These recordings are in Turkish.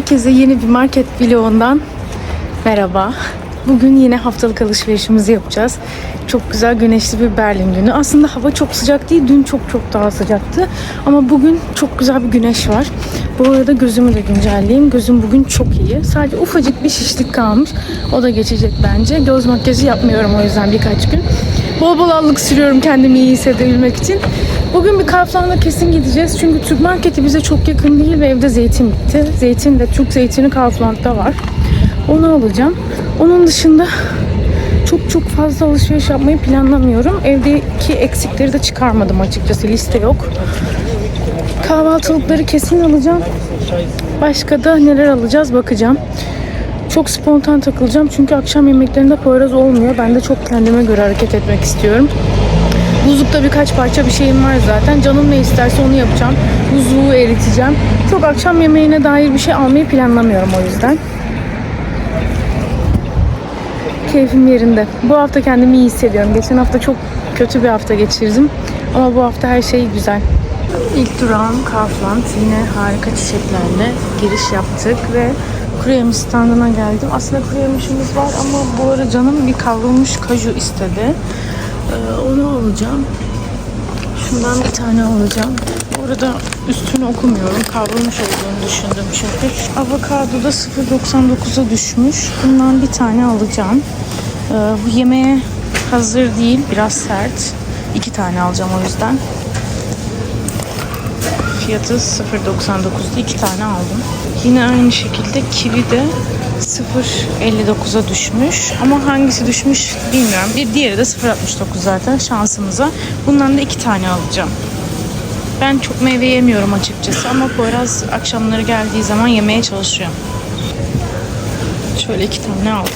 Herkese yeni bir market vlogundan merhaba. Bugün yine haftalık alışverişimizi yapacağız. Çok güzel güneşli bir Berlin günü. Aslında hava çok sıcak değil, dün çok çok daha sıcaktı. Ama bugün çok güzel bir güneş var. Bu arada gözümü de güncelleyeyim. Gözüm bugün çok iyi. Sadece ufacık bir şişlik kalmış. O da geçecek bence. Göz makyajı yapmıyorum o yüzden birkaç gün. Bol bol allık sürüyorum kendimi iyi hissedebilmek için. Bugün bir Kaufland'a kesin gideceğiz. Çünkü Türk marketi bize çok yakın değil ve evde zeytin bitti. Zeytin de Türk zeytini Kaufland'da var. Onu alacağım. Onun dışında çok çok fazla alışveriş yapmayı planlamıyorum. Evdeki eksikleri de çıkarmadım açıkçası. Liste yok. Kahvaltılıkları kesin alacağım. Başka da neler alacağız bakacağım. Çok spontan takılacağım çünkü akşam yemeklerinde Poyraz olmuyor. Ben de çok kendime göre hareket etmek istiyorum. Buzlukta birkaç parça bir şeyim var zaten. Canım ne isterse onu yapacağım. Buzluğu eriteceğim. Çok akşam yemeğine dair bir şey almayı planlamıyorum o yüzden. Keyfim yerinde. Bu hafta kendimi iyi hissediyorum. Geçen hafta çok kötü bir hafta geçirdim. Ama bu hafta her şey güzel. İlk durağım Kaufland. Yine harika çiçeklerle giriş yaptık ve kuru yemiş standına geldim. Aslında kuru yemişimiz var ama bu ara canım bir kavrulmuş kaju istedi. Ee, onu alacağım. Şundan bir tane alacağım. Bu arada üstünü okumuyorum. Kavrulmuş olduğunu düşündüm çünkü. Avokado da 0.99'a düşmüş. Bundan bir tane alacağım. Ee, bu yemeğe hazır değil. Biraz sert. İki tane alacağım o yüzden. Fiyatı 0.99'da iki tane aldım. Yine aynı şekilde kivi de 0.59'a düşmüş. Ama hangisi düşmüş bilmiyorum. Bir diğeri de 0.69 zaten şansımıza. Bundan da iki tane alacağım. Ben çok meyve yemiyorum açıkçası ama Poyraz akşamları geldiği zaman yemeye çalışıyor. Şöyle iki tane aldım.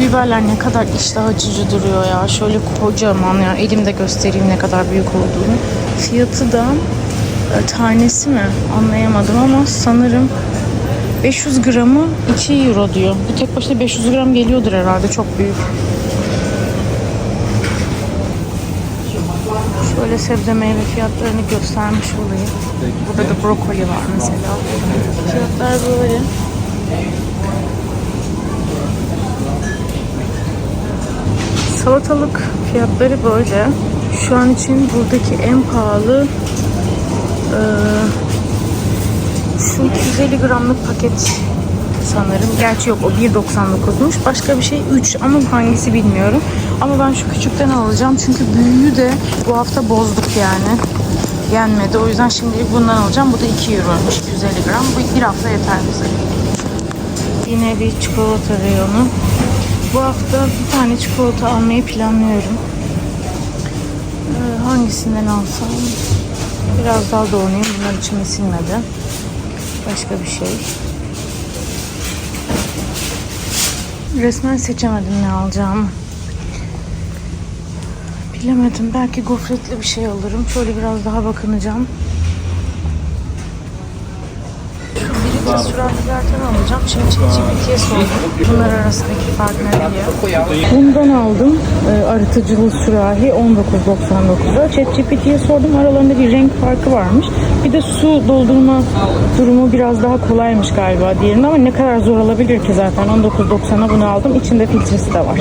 Biberler ne kadar iştah açıcı duruyor ya. Şöyle kocaman ya. Elimde göstereyim ne kadar büyük olduğunu. Fiyatı da tanesi mi anlayamadım ama sanırım 500 gramı 2 euro diyor. Bu tek başına 500 gram geliyordur herhalde çok büyük. Şöyle sebze meyve fiyatlarını göstermiş olayım. Burada da brokoli var mesela. Fiyatlar böyle. Salatalık fiyatları böyle. Şu an için buradaki en pahalı şu 250 gramlık paket sanırım. Gerçi yok o 1.99'muş. Başka bir şey 3 ama hangisi bilmiyorum. Ama ben şu küçükten alacağım. Çünkü büyüğü de bu hafta bozduk yani. Yenmedi. O yüzden şimdilik bundan alacağım. Bu da 2 euroymuş 250 gram. Bu bir hafta yeter bize. Yine bir çikolata reyonu. Bu hafta bir tane çikolata almayı planlıyorum. Ee, hangisinden alsam? Biraz daha doğrayayım. Bunlar içime sinmedi. Başka bir şey. Resmen seçemedim ne alacağımı. Bilemedim. Belki gofretli bir şey alırım. Şöyle biraz daha bakınacağım. Sürahilerden alacağım. Şimdi ChatGPT'ye sordum. Bunlar arasındaki fark ne diye. Bundan aldım. E, arıtıcılı sürahi 19.99'a. ChatGPT'ye sordum. Aralarında bir renk farkı varmış. Bir de su doldurma durumu biraz daha kolaymış galiba diğerinde ama ne kadar zor olabilir ki zaten. 19.90'a bunu aldım. İçinde filtresi de var.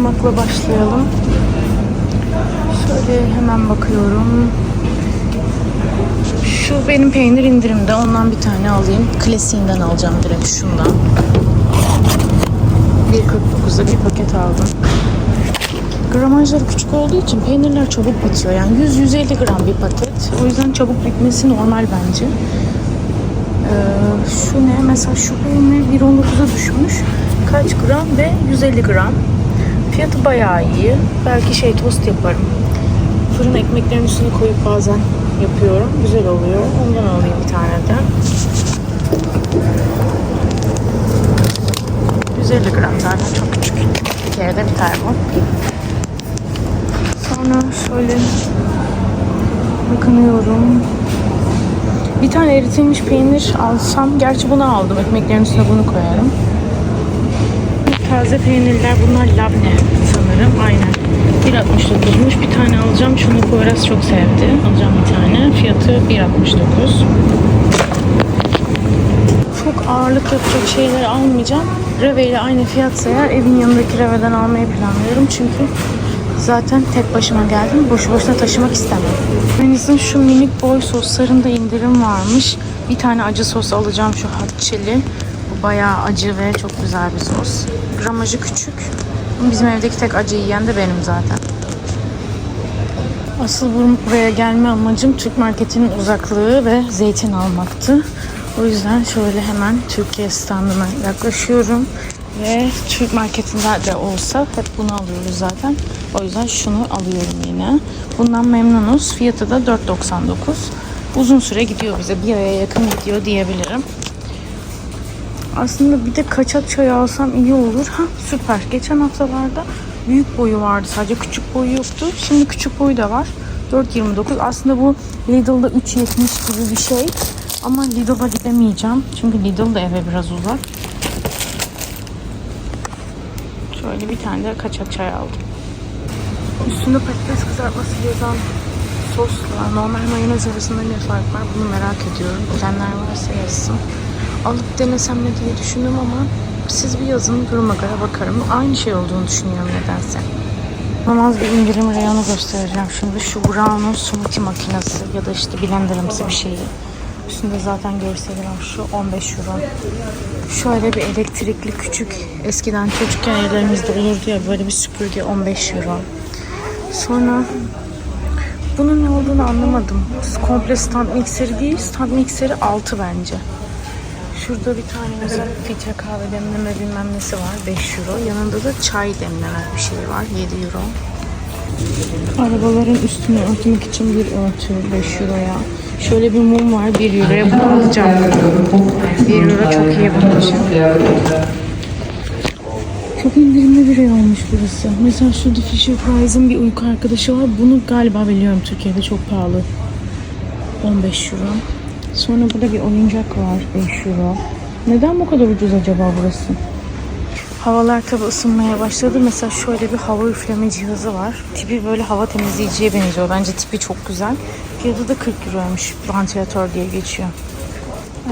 Almakla başlayalım. Şöyle hemen bakıyorum. Şu benim peynir indirimde. Ondan bir tane alayım. Klasiğinden alacağım direkt şundan. 1.49'a bir paket aldım. Gramajları küçük olduğu için peynirler çabuk bitiyor. Yani 100-150 gram bir paket. O yüzden çabuk bitmesi normal bence. Ee, şu ne? Mesela şu peynir 1.19'a düşmüş. Kaç gram ve 150 gram. Fiyatı bayağı iyi. Belki şey tost yaparım. Fırın ekmeklerin üstüne koyup bazen yapıyorum. Güzel oluyor. Ondan alayım bir tane de. 150 gram zaten çok küçük. Bir kere de biter bu. Sonra şöyle bakınıyorum. Bir tane eritilmiş peynir alsam, gerçi bunu aldım. Ekmeklerin üstüne bunu koyarım. Taze peynirler. Bunlar labne sanırım. Aynen. 1.69'muş. Bir tane alacağım. Şunu Poyraz çok sevdi. Alacağım bir tane. Fiyatı 1.69. Çok ağırlık yapacak şeyleri almayacağım. Reve ile aynı fiyatsa eğer evin yanındaki reveden almayı planlıyorum. Çünkü zaten tek başıma geldim. Boşu boşuna taşımak istemem. Deniz'in şu minik boy soslarında indirim varmış. Bir tane acı sos alacağım şu hot chili. Bu bayağı acı ve çok güzel bir sos. Gramajı küçük. Bizim evdeki tek acı yiyen de benim zaten. Asıl bur- buraya gelme amacım Türk marketinin uzaklığı ve zeytin almaktı. O yüzden şöyle hemen Türkiye standına yaklaşıyorum. Ve Türk marketinde de olsa hep bunu alıyoruz zaten. O yüzden şunu alıyorum yine. Bundan memnunuz. Fiyatı da 4.99. Uzun süre gidiyor bize. Bir aya yakın gidiyor diyebilirim. Aslında bir de kaçak çay alsam iyi olur. Ha süper. Geçen haftalarda büyük boyu vardı sadece küçük boyu yoktu. Şimdi küçük boyu da var. 4.29. Aslında bu Lidl'da 3.70 gibi bir şey. Ama Lidl'a gidemeyeceğim. Çünkü Lidl da eve biraz uzak. Şöyle bir tane de kaçak çay aldım. Üstünde patates kızartması yazan sosla normal mayonez arasında ne fark var bunu merak ediyorum. Bilenler varsa yazsın. Alıp denesem mi diye düşündüm ama siz bir yazın duruma göre bakarım. Aynı şey olduğunu düşünüyorum nedense. İnanılmaz bir indirim reyonu göstereceğim şimdi. Şu Brownon smoothie makinesi ya da işte blenderımsı bir şeyi. Üstünde zaten görseli. Şu 15 euro. Şöyle bir elektrikli küçük eskiden çocukken evlerimizde olurdu ya böyle bir süpürge 15 euro. Sonra bunun ne olduğunu anlamadım. Komple stand mikseri değil, stand mikseri 6 bence. Şurada bir tane mesela filtre kahve demleme bilmem nesi var 5 euro. Yanında da çay demleme bir şey var 7 euro. Arabaların üstünü örtmek için bir örtü 5 euroya. Şöyle bir mum var 1 euroya bunu alacağım. 1 euro çok iyi için. Çok indirimli bir yer olmuş burası. Mesela şurada Fisher Price'ın bir uyku arkadaşı var. Bunu galiba biliyorum Türkiye'de çok pahalı. 15 euro. Sonra burada bir oyuncak var 5 euro. Neden bu kadar ucuz acaba burası? Havalar tabi ısınmaya başladı. Mesela şöyle bir hava üfleme cihazı var. Tipi böyle hava temizleyiciye benziyor. Bence tipi çok güzel. Fiyatı da 40 euroymuş. Vantilatör diye geçiyor.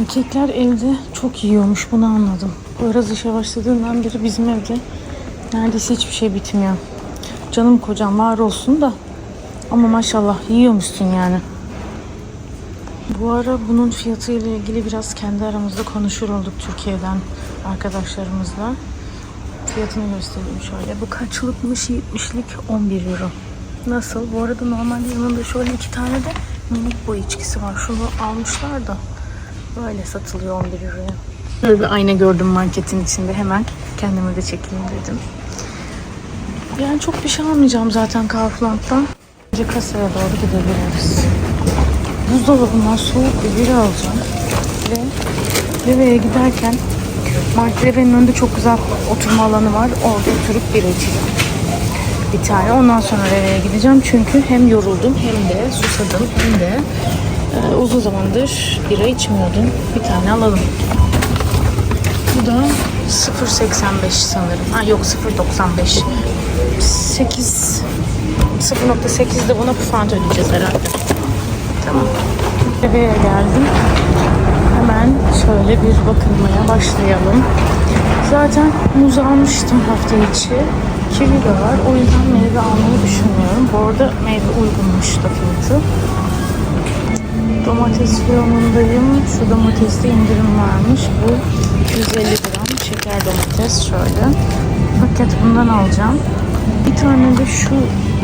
Erkekler evde çok yiyormuş bunu anladım. Biraz işe başladığından beri bizim evde neredeyse hiçbir şey bitmiyor. Canım kocam var olsun da ama maşallah yiyormuşsun yani. Bu ara bunun fiyatıyla ilgili biraz kendi aramızda konuşur olduk Türkiye'den arkadaşlarımızla. Fiyatını göstereyim şöyle. Bu kaçlıkmış 70'lik 11 euro. Nasıl? Bu arada normalde yanında şöyle iki tane de minik boy içkisi var. Şunu almışlar da böyle satılıyor 11 euroya. Böyle bir ayna gördüm marketin içinde. Hemen kendime de çekeyim dedim. Yani çok bir şey almayacağım zaten Kaufland'dan. Önce kasaya doğru gidebiliriz. Buzdolabından soğuk bir bira alacağım. Ve Leve'ye giderken Mark Leve'nin önünde çok güzel oturma alanı var. Orada oturup bira içeceğim. Bir tane. Ondan sonra Leve'ye gideceğim. Çünkü hem yoruldum hem de susadım hem de e, uzun zamandır bira içmiyordum. Bir tane alalım. Bu da 0.85 sanırım. Ha yok 0.95. 8 0.8'de buna puan ödeyeceğiz herhalde. Bebeğe geldim. Hemen şöyle bir bakılmaya başlayalım. Zaten muz almıştım hafta içi. Kivi de var. O yüzden meyve almayı düşünmüyorum. Bu arada meyve uygunmuş da fiyatı. Domates reyonundayım. Şu domateste indirim varmış. Bu 250 gram şeker domates şöyle. Paket bundan alacağım. Bir tane de şu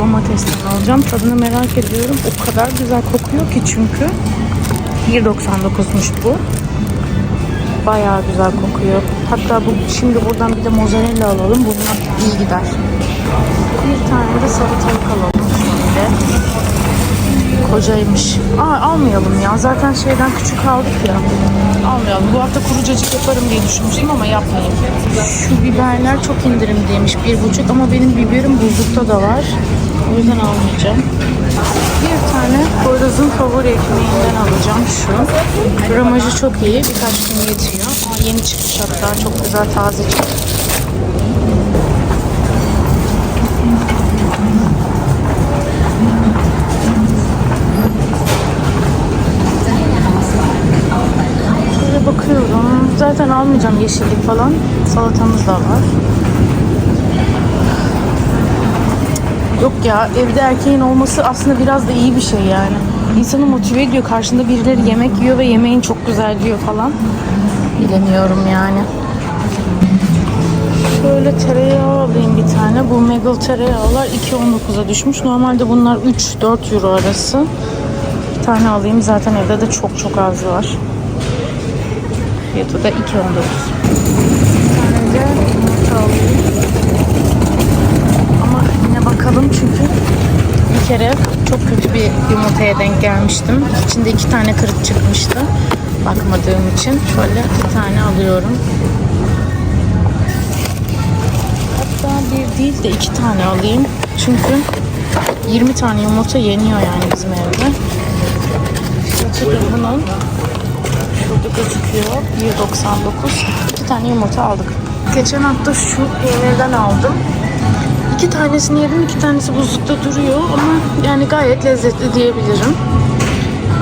domatesten alacağım. Tadını merak ediyorum. O kadar güzel kokuyor ki çünkü. 1.99'muş bu. Bayağı güzel kokuyor. Hatta bu şimdi buradan bir de mozzarella alalım. Bunlar iyi gider. Bir tane de salatalık alalım şöyle. Kocaymış. Aa almayalım ya. Zaten şeyden küçük aldık ya. Almayalım. Bu hafta kuru cacık yaparım diye düşünmüştüm ama yapmayayım. Şu biberler çok indirimdeymiş. Bir buçuk ama benim biberim buzlukta da var. O yüzden almayacağım. Bir tane Poyraz'ın favori ekmeğinden alacağım şu. Gramajı çok iyi. Birkaç gün yetiyor. Ama yeni çıkmış hatta. Çok güzel taze çıkmış. bakıyorum. Zaten almayacağım yeşillik falan. Salatamız da var. Yok ya evde erkeğin olması aslında biraz da iyi bir şey yani. İnsanı motive ediyor. Karşında birileri yemek yiyor ve yemeğin çok güzel diyor falan. Bilemiyorum yani. Şöyle tereyağı alayım bir tane. Bu Meggle tereyağlar 2.19'a düşmüş. Normalde bunlar 3-4 euro arası. Bir tane alayım. Zaten evde de çok çok az var. Fiyatı da 2.19. Bir tane de yumurta alayım. Bakalım çünkü bir kere çok kötü bir yumurtaya denk gelmiştim. İçinde iki tane kırık çıkmıştı. Bakmadığım için şöyle bir tane alıyorum. Hatta bir değil de iki tane alayım. Çünkü 20 tane yumurta yeniyor yani bizim evde. Fiyatı da bunun şurada gözüküyor. 1.99. İki tane yumurta aldık. Geçen hafta şu peynirden aldım. İki tanesini yedim, iki tanesi buzlukta duruyor ama yani gayet lezzetli diyebilirim.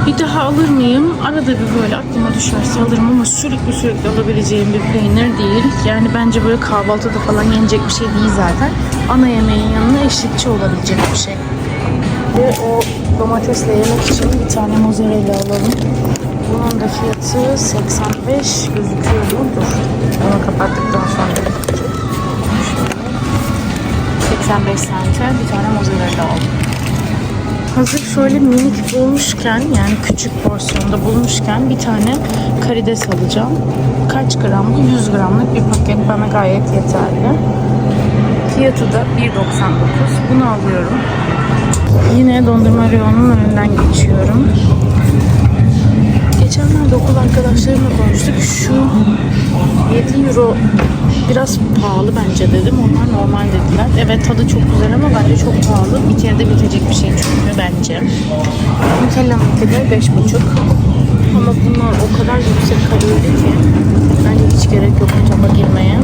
Bir daha alır mıyım? Arada bir böyle aklıma düşerse alırım ama sürekli sürekli alabileceğim bir peynir değil. Yani bence böyle kahvaltıda falan yenecek bir şey değil zaten. Ana yemeğin yanına eşlikçi olabilecek bir şey. Ve o domatesle yemek için bir tane mozzarella alalım. Bunun da fiyatı 85 gözüküyor? Dur. Onu kapattıktan sonra. 85 sente bir tane mozzarella aldım. Hazır şöyle minik bulmuşken yani küçük porsiyonda bulmuşken bir tane karides alacağım. Kaç gram bu? 100 gramlık bir paket bana gayet yeterli. Fiyatı da 1.99. Bunu alıyorum. Yine dondurma reyonunun önünden geçiyorum. Geçenlerde okul arkadaşlarımla konuştuk. Şu 7 euro biraz pahalı bence dedim. Onlar normal dediler. Evet tadı çok güzel ama bence çok pahalı. Bir kere de bitecek bir şey çünkü bence. Nutella'nınki de 5,5. Ama bunlar o kadar yüksek kalorili ki bence hiç gerek yok bu girmeye.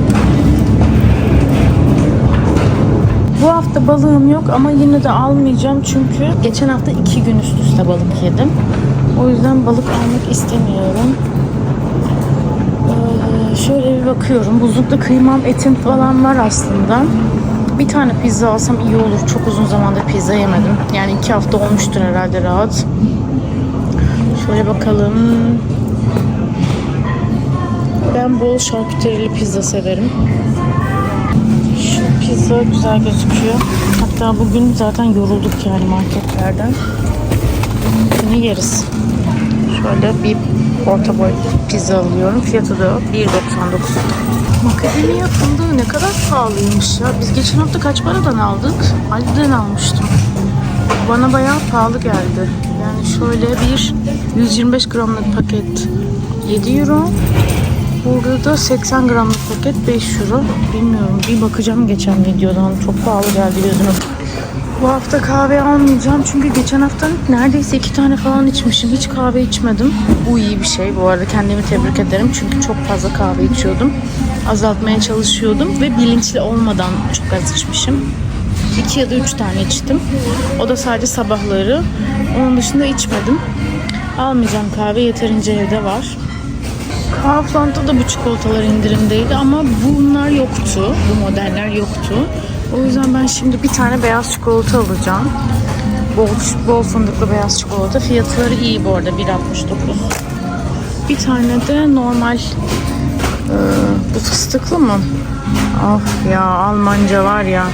Bu hafta balığım yok ama yine de almayacağım çünkü geçen hafta iki gün üst üste balık yedim. O yüzden balık almak istemiyorum. Şöyle bir bakıyorum. Buzlukta kıymam, etim falan var aslında. Bir tane pizza alsam iyi olur. Çok uzun zamandır pizza yemedim. Yani iki hafta olmuştur herhalde rahat. Şöyle bakalım. Ben bol şarküterili pizza severim. Şu pizza güzel gözüküyor. Hatta bugün zaten yorulduk yani marketlerden. Bunu yeriz. Şöyle bir orta boy pizza alıyorum. Fiyatı da 1.99. Makademia fındığı ne kadar pahalıymış ya. Biz geçen hafta kaç paradan aldık? Aldi'den almıştım. Bana bayağı pahalı geldi. Yani şöyle bir 125 gramlık paket 7 euro. Burada da 80 gramlık paket 5 euro. Bilmiyorum. Bir bakacağım geçen videodan. Çok pahalı geldi gözüme. Bu hafta kahve almayacağım çünkü geçen hafta neredeyse iki tane falan içmişim. Hiç kahve içmedim. Bu iyi bir şey. Bu arada kendimi tebrik ederim çünkü çok fazla kahve içiyordum. Azaltmaya çalışıyordum ve bilinçli olmadan çok az içmişim. İki ya da üç tane içtim. O da sadece sabahları. Onun dışında içmedim. Almayacağım kahve yeterince evde var. Kaufland'da da bu çikolatalar indirimdeydi ama bunlar yoktu. Bu modeller yoktu. O yüzden ben şimdi bir tane beyaz çikolata alacağım. Bol, bol fındıklı beyaz çikolata. Fiyatları iyi bu arada 1.69. Bir tane de normal e, bu fıstıklı mı? Of ya Almanca var ya.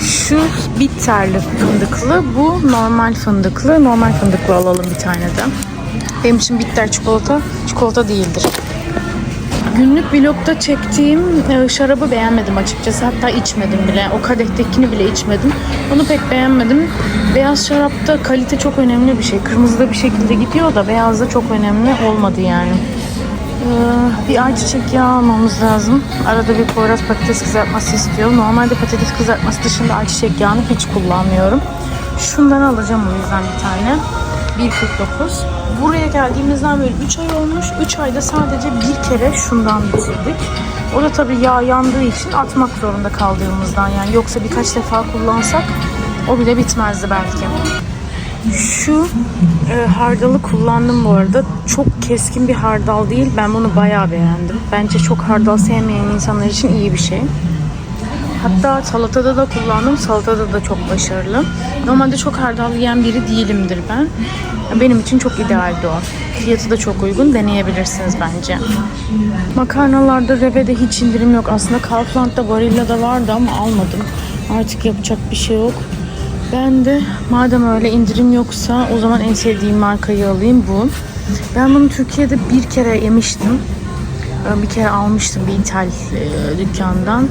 Şu bitterli fındıklı, bu normal fındıklı. Normal fındıklı alalım bir tane de. Benim için bitter çikolata, çikolata değildir. Günlük vlogda çektiğim e, şarabı beğenmedim açıkçası. Hatta içmedim bile. O kadehtekini bile içmedim. Onu pek beğenmedim. Beyaz şarapta kalite çok önemli bir şey. Kırmızıda bir şekilde gidiyor da beyazda çok önemli olmadı yani. Ee, bir ayçiçek yağı almamız lazım. Arada bir Poyraz patates kızartması istiyor. Normalde patates kızartması dışında ayçiçek yağını hiç kullanmıyorum. Şundan alacağım o yüzden bir tane. 1.49. Buraya geldiğimizden beri 3 ay olmuş. 3 ayda sadece bir kere şundan bitirdik. O da tabii yağ yandığı için atmak zorunda kaldığımızdan yani. Yoksa birkaç defa kullansak o bile bitmezdi belki. Şu e, hardalı kullandım bu arada. Çok keskin bir hardal değil. Ben bunu bayağı beğendim. Bence çok hardal sevmeyen insanlar için iyi bir şey. Hatta salatada da kullandım. Salatada da çok başarılı. Normalde çok hardal yiyen biri değilimdir ben. Benim için çok idealdi o. Fiyatı da çok uygun. Deneyebilirsiniz bence. Makarnalarda Reve'de hiç indirim yok. Aslında Kaufland'da Barilla'da vardı ama almadım. Artık yapacak bir şey yok. Ben de madem öyle indirim yoksa o zaman en sevdiğim markayı alayım bu. Ben bunu Türkiye'de bir kere yemiştim. Ben bir kere almıştım bir ithal e, dükkandan.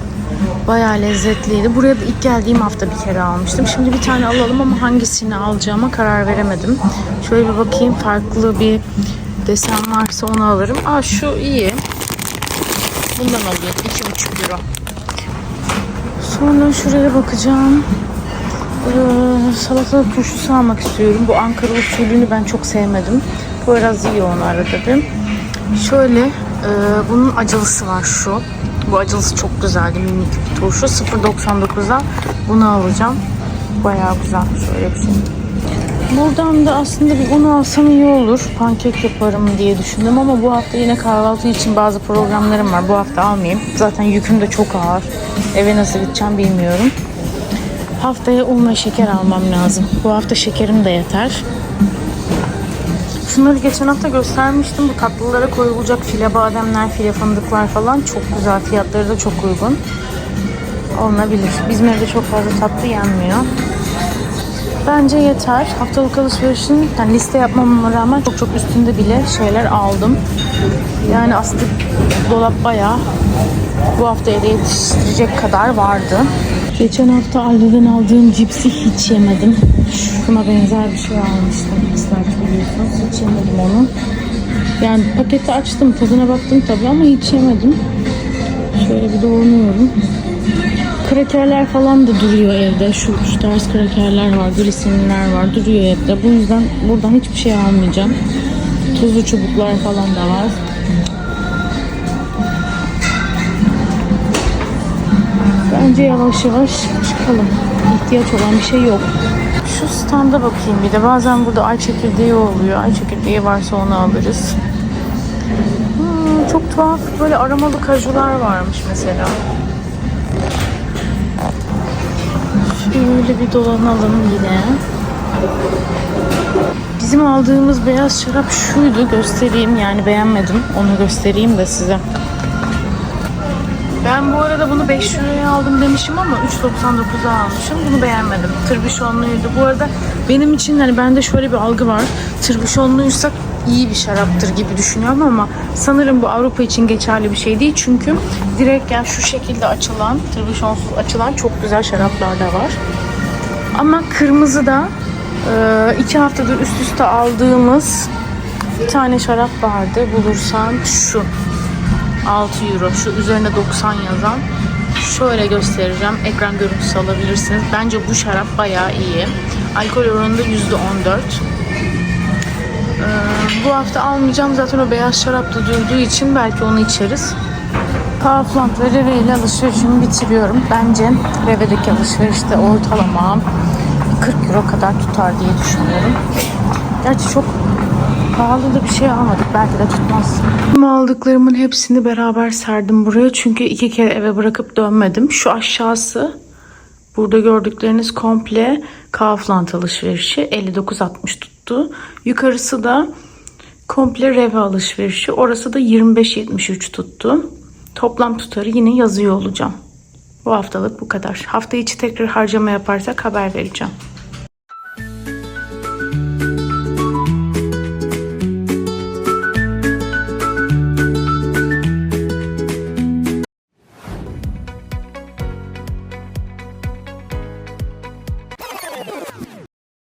Bayağı lezzetliydi. Buraya ilk geldiğim hafta bir kere almıştım. Şimdi bir tane alalım ama hangisini alacağıma karar veremedim. Şöyle bir bakayım farklı bir desen varsa onu alırım. Aa şu iyi. Bundan alayım. 2,5 euro. Sonra şuraya bakacağım. Ee, salatalık turşusu almak istiyorum. Bu Ankara usulünü ben çok sevmedim. Bu biraz iyi onu arada. Şöyle e, bunun acılısı var şu. Bu acılısı çok güzeldi minik bir turşu. 0.99'a bunu alacağım. Bayağı güzel şöyle bir şey. Buradan da aslında bir un alsam iyi olur. Pankek yaparım diye düşündüm ama bu hafta yine kahvaltı için bazı programlarım var. Bu hafta almayayım. Zaten yüküm de çok ağır. Eve nasıl gideceğim bilmiyorum. Haftaya un ve şeker almam lazım. Bu hafta şekerim de yeter. Şunları geçen hafta göstermiştim. Bu tatlılara koyulacak file bademler, file fındıklar falan çok güzel. Fiyatları da çok uygun. Olunabilir. Bizim evde çok fazla tatlı yenmiyor. Bence yeter. Haftalık alışverişin yani liste yapmamama rağmen çok çok üstünde bile şeyler aldım. Yani aslında dolap bayağı bu hafta eve yetiştirecek kadar vardı. Geçen hafta Aldi'den aldığım cipsi hiç yemedim. Şuna benzer bir şey almıştım. Islak biliyorsunuz. Hiç yemedim onu. Yani paketi açtım, tadına baktım tabii ama hiç yemedim. Şöyle bir doğrunuyorum. Krakerler falan da duruyor evde. Şu, şu tarz krakerler var, glisinler var. Duruyor evde. Bu yüzden buradan hiçbir şey almayacağım. Tuzlu çubuklar falan da var. Bence yavaş yavaş çıkalım. İhtiyaç olan bir şey yok. Şu standa bakayım bir de. Bazen burada ay çekirdeği oluyor. Ay çekirdeği varsa onu alırız. Hmm, çok tuhaf böyle aromalı kajular varmış mesela. Şöyle bir dolanalım yine. Bizim aldığımız beyaz şarap şuydu. Göstereyim yani beğenmedim. Onu göstereyim de size. Ben bu arada bunu 5 liraya aldım demişim ama 3.99'a almışım. Bunu beğenmedim. Tırbişonluydu. Bu arada benim için hani bende şöyle bir algı var. Tırbişonluysa iyi bir şaraptır gibi düşünüyorum ama sanırım bu Avrupa için geçerli bir şey değil. Çünkü direkt yani şu şekilde açılan, tırbişonsuz açılan çok güzel şaraplar da var. Ama kırmızı da e, iki haftadır üst üste aldığımız bir tane şarap vardı. Bulursam şu. 6 euro. Şu üzerine 90 yazan. Şöyle göstereceğim. Ekran görüntüsü alabilirsiniz. Bence bu şarap bayağı iyi. Alkol oranı da %14. Ee, bu hafta almayacağım. Zaten o beyaz şarap da durduğu için belki onu içeriz. Kaufland ve Reve ile alışverişimi bitiriyorum. Bence Reve'deki alışverişte ortalama 40 euro kadar tutar diye düşünüyorum. Gerçi çok pahalı da bir şey almadık. Belki de tutmaz. Tüm aldıklarımın hepsini beraber serdim buraya. Çünkü iki kere eve bırakıp dönmedim. Şu aşağısı burada gördükleriniz komple Kaufland alışverişi. 59.60 tuttu. Yukarısı da komple Reve alışverişi. Orası da 25.73 tuttu. Toplam tutarı yine yazıyor olacağım. Bu haftalık bu kadar. Hafta içi tekrar harcama yaparsak haber vereceğim.